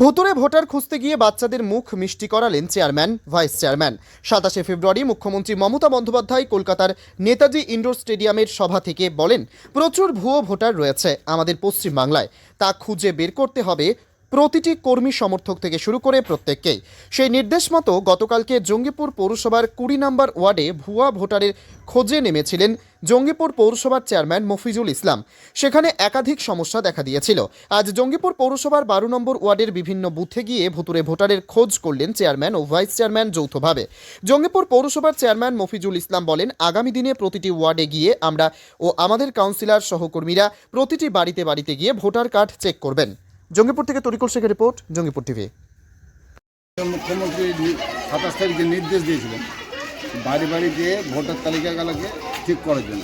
ভুতুরে ভোটার খুঁজতে গিয়ে বাচ্চাদের মুখ মিষ্টি করালেন চেয়ারম্যান, ভাইস চেয়ারম্যান। সাতাশে ফেব্রুয়ারি মুখ্যমন্ত্রী মমতা বন্দ্যোপাধ্যায় কলকাতার নেতাজি ইন্ডোর স্টেডিয়ামের সভা থেকে বলেন, প্রচুর ভুয়ো ভোটার রয়েছে আমাদের পশ্চিমবাংলায়। তা খুঁজে বের করতে হবে প্রতিটি কর্মী সমর্থক থেকে শুরু করে প্রত্যেককেই। সেই নির্দেশ মতো গতকালকে জঙ্গিপুর পৌরসভার কুড়ি নম্বর ওয়ার্ডে ভুয়া ভোটারের খোঁজে নেমেছিলেন জঙ্গিপুর পৌরসভার চেয়ারম্যান মফিজুল ইসলাম। সেখানে একাধিক সমস্যা দেখা দিয়েছিল। আজ জঙ্গিপুর পৌরসভার বারো নম্বর ওয়ার্ডের বিভিন্ন বুথে গিয়ে ভুতুরে ভোটারের খোঁজ করলেন চেয়ারম্যান ও ভাইস চেয়ারম্যান যৌথভাবে। জঙ্গিপুর পৌরসভার চেয়ারম্যান মফিজুল ইসলাম বলেন, আগামী দিনে প্রতিটি ওয়ার্ডে গিয়ে আমরা ও আমাদের কাউন্সিলর সহকর্মীরা প্রতিটি বাড়িতে বাড়িতে গিয়ে ভোটার কার্ড চেক করবেন। জঙ্গিপুর থেকে তরিকুল শেখের রিপোর্ট, জঙ্গিপুর টিভি। মুখ্যমন্ত্রী সাতাশ তারিখে নির্দেশ দিয়েছিলেন, বাড়ি বাড়ি গিয়ে ভোটার তালিকাগুলোকে ঠিক করার জন্য।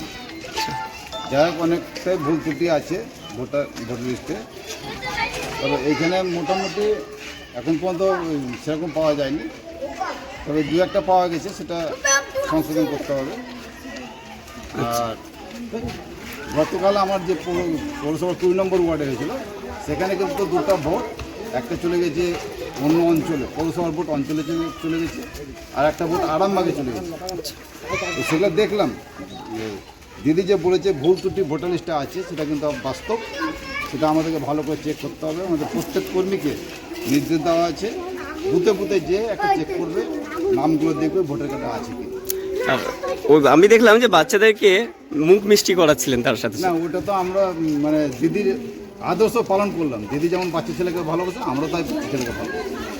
যাই হোক, অনেকটাই ভুল ত্রুটি আছে ভোটার ভোটার লিস্টে। তবে এইখানে মোটামুটি এখন পর্যন্ত সেরকম পাওয়া যায়নি। তবে দু একটা পাওয়া গেছে, সেটা সংশোধন করতে হবে। আর গতকাল আমার যে পৌর- পৌরসভার কুড়ি নম্বর ওয়ার্ডে হয়েছিল সেখানে কিন্তু দুটো ভোট একটা চলে গেছে অন্য অঞ্চলে পৌরসভার ভোট অঞ্চলে চলে- গেছে আর একটা ভোট আরামবাগে চলে গেছে। তো সেগুলো দেখলাম দিদি যে বলেছে ভুল ত্রুটি ভোটার লিস্টে আছে সেটা কিন্তু বাস্তব সেটা আমাদেরকে ভালো করে চেক করতে হবে। আমাদের প্রত্যেক কর্মীকে নির্দেশ দেওয়া আছে বুথে বুথে যে একটা চেক করবে নামগুলো দেখবে ভোটার কার্ডে আছে কি ও আমি দেখলাম যে বাচ্চাদেরকে মুখ মিষ্টি করাচ্ছিলেন তার সাথে না ওটা তো আমরা মানে দিদির আদর্শ পালন করলাম দিদি যেমন বাচ্চা ছেলেকে ভালোবাসে আমরা তাই ছেলেকে ভালোবাসি